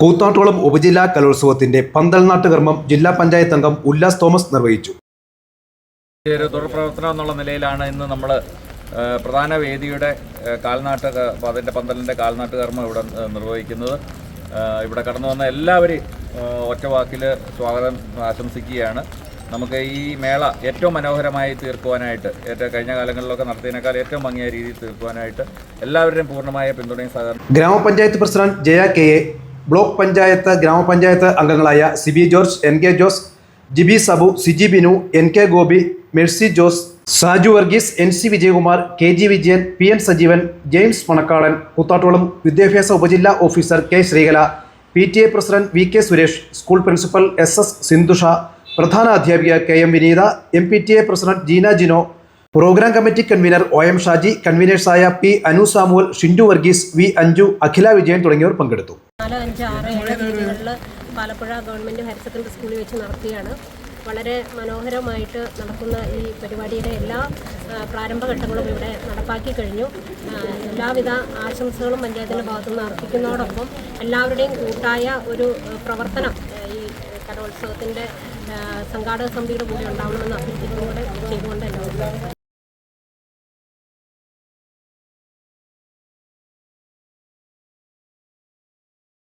കൂത്താട്ടോളം ഉപജില്ലാ കലോത്സവത്തിന്റെ പന്തൽനാട്ട് കർമ്മം ജില്ലാ പഞ്ചായത്ത് അംഗം ഉല്ലാസ് തോമസ് നിർവഹിച്ചു. ഒരു തുടർപ്രവർത്തനം എന്നുള്ള നിലയിലാണ് ഇന്ന് നമ്മൾ പ്രധാന വേദിയുടെ കാൽനാട്ട് അതിന്റെ പന്തലിന്റെ കാൽനാട്ട് കർമ്മം ഇവിടെ നിർവഹിക്കുന്നത്. ഇവിടെ കടന്നു വന്ന എല്ലാവരെയും ഒറ്റവാക്കിൽ ഒറ്റ വാക്കിൽ സ്വാഗതം ആശംസിക്കുകയാണ്. നമുക്ക് ഈ മേള ഏറ്റവും മനോഹരമായി തീർക്കുവാനായിട്ട് ഏറ്റവും കഴിഞ്ഞ കാലങ്ങളിലൊക്കെ നടത്തിയതിനേക്കാൾ ഏറ്റവും ഭംഗിയായ രീതിയിൽ തീർക്കുവാനായിട്ട് എല്ലാവരുടെയും പൂർണമായ പിന്തുണയും സഹകരണം ഗ്രാമപഞ്ചായത്ത് president Jaya K A block panchayat ഗ്രാമപഞ്ചായത്ത് അംഗങ്ങളായ Siby George N K Jose Jiby Sabu Siji Binu N K Gopi Mercy Jose Saju Varghese N C Vijayakumar K G Vijayan P N Sajeevan James Panakkadan Koothattukulam വിദ്യാഭ്യാസ ഉപജില്ലാ officer K Sreekala P T A president V K Suresh school principal S S Sindhusha പ്രധാന അധ്യാപിക K M Vineetha M P T A president Jeena Jino programme committee convener O M Shaji കൺവീനേഴ്സായ P Anu Samuel Shindu Varghese V Anju Akhila Vijayan തുടങ്ങിയവർ പങ്കെടുത്തു. അഞ്ച് ആറ് ഏഴ് Palappuzha government higher secondary സ്കൂളിൽ വെച്ച് നടത്തിയാണ്. വളരെ മനോഹരമായിട്ട് നടക്കുന്ന ഈ പരിപാടിയുടെ എല്ലാ പ്രാരംഭഘട്ടങ്ങളും ഇവിടെ നടപ്പാക്കി കഴിഞ്ഞു. എല്ലാവിധ ആശംസകളും പഞ്ചായത്തിന്റെ ഭാഗത്തുനിന്ന് അർപ്പിക്കുന്നതോടൊപ്പം എല്ലാവരുടെയും കൂട്ടായ ഒരു പ്രവർത്തനം ഈ കലോത്സവത്തിന്റെ സംഘാടക സമിതിയുടെ കൂടെ ഉണ്ടാവണമെന്ന് അഭ്യർത്ഥിക്കുന്നതോടെ